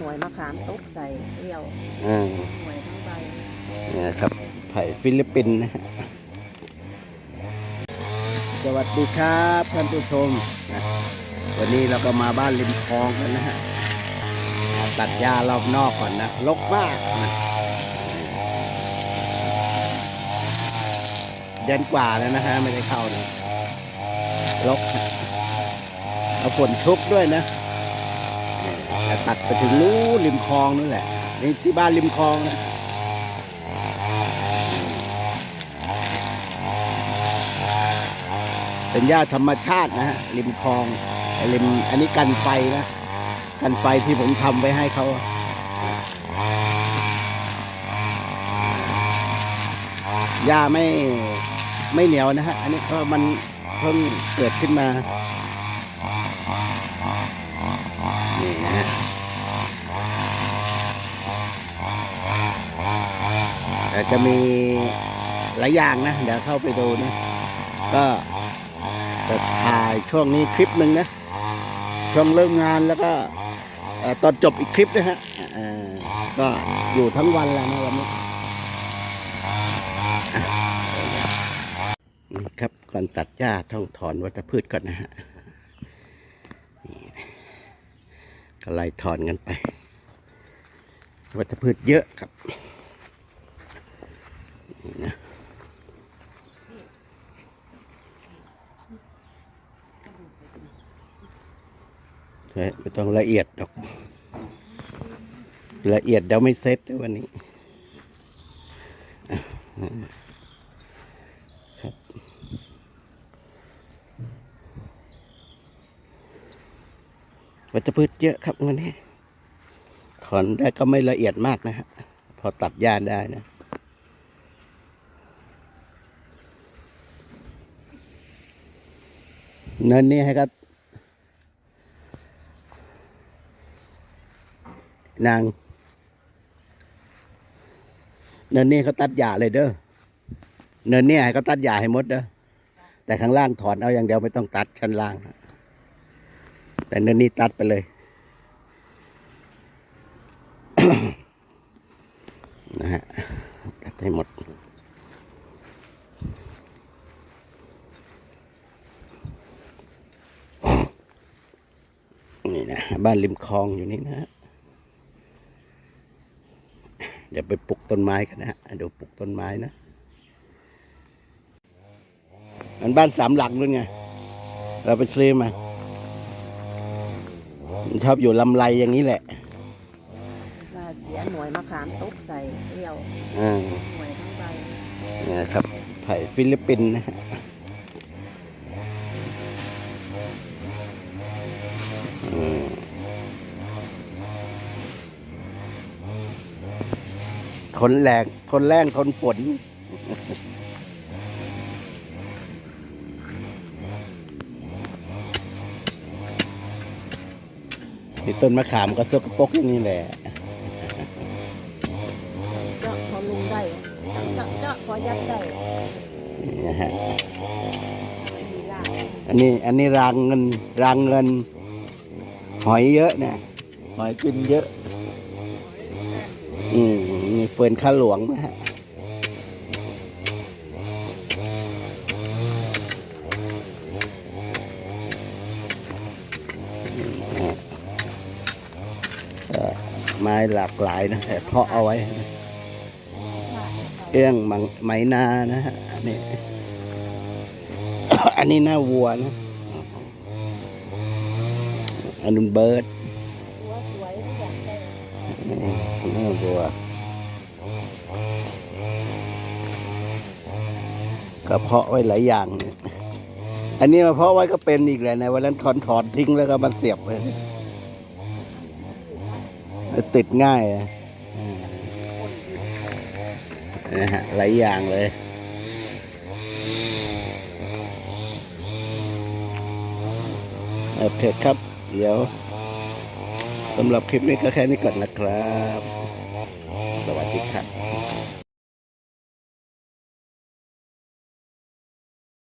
หน่วยมะขามตุ๊กใส่เปรี้ยวอ่าหน่วยทั้งใบเนี่ยครับไผ่ฟิลิปปินส์นะฮะสวัสดีครับท่านผู้ชมนะวันนี้เราก็มาบ้านริมคลองกันนะฮะมาตัดหญ้ารอบนอกก่อนนะรกมากนะเดือนกว่าแล้วนะฮะไม่ได้เข้านะรกนะเอาฝนชุกด้วยนะเนี่ยแต่ตัดไปถึงนู้นริมคลองนั่นแหละนี่ที่บ้านริมคลองนะเป็นหญ้าธรรมชาตินะฮะริมคลองอ้ริมอันนี้กันไฟนะกันไฟที่ผมทำไว้ให้เขาหญ้าไม่ไม่เหนียวนะฮะ อันนี้ก็มันเพิ่งเกิดขึ้นมา นี่นะฮะ แต่จะมีหลายอย่างนะ เดี๋ยวเข้าไปดูนะ ก็จะถ่ายช่วงนี้คลิปหนึ่งนะ ช่วงเริ่มงานแล้วก็ตอนจบอีกคลิปนะฮะก็อยู่ทั้งวันแล้วนะวันนี้อ่ครับก่อนตัดหญ้าต้องถอนวัชพืชก่อนนะฮะก็ไล่ถอนกันไป วัชพืชเยอะครับ นี่นะเฮ้ยไม่ต้องละเอียดหรอก ละเอียดเดี๋ยวไม่เซ็ตวันนี้ครับวัชพืชเยอะครับวันนี้ถอนได้ก็ไม่ละเอียดมากนะฮะพอตัดหญ้าได้นะ เนินนี้ให้ก็นาง เนินนี่เขาตัดหญ้าเลยเด้อ เนินนี่ให้เขาตัดหญ้าให้หมดเด้อ แต่ข้างล่างถอนเอาอย่างเดียวไม่ต้องตัดชั้นล่าง แต่เนินนี่ตัดไปเลย นะฮะตัดให้หมด นี่นะบ้านริมคลองอยู่นี่นะฮะเดี๋ยวไปปลูกต้นไม้กันนะฮะเดี๋ยวปลูกต้นไม้นะมันบ้านสามหลังด้วยไง เราไปซื้อมามันชอบอยู่ลำไรอย่างนี้แหละลาเสียหน่วยมะขามตุ๊กใส่เปรี้ยวอ่าหน่วยทั้งใบเนี่ยนะครับไผ่ฟิลิปปินส์นะฮะ ทนแรงทนแรงทนฝนที่ต้นมะขามก็สกปรกอย่างนี้แหละเจาะพอลุงได้เจาะเจาะพอยัดได้นี่นะฮะมีลาบอันนี้อันนี้รางเงินรางเงิน หอยเยอะนะหอยกินเยอะ อืม มีเฟิร์นข้าหลวงนะฮะเอ่อไม้หลากหลายนะแต่เพาะเอาไว้นะเอื้องมังไหมนานะฮะอันนี้อันนี้หน้าวัวนะอันนู้นเบิร์ดตัวสวยอยากได้นี่หน้าวัว ก็เพาะไว้หลายอย่างเนี่ยอันนี้มาเพาะไว้ก็เป็นอีกแหละในวันนั้นถอนถอนทิ้งแล้วก็มาเสียบเลยติดง่ายอะนะฮะหลายอย่างเลยโอเคครับ เดี๋ยวสำหรับคลิปนี้ก็แค่นี้ก่อนนะครับ ครับ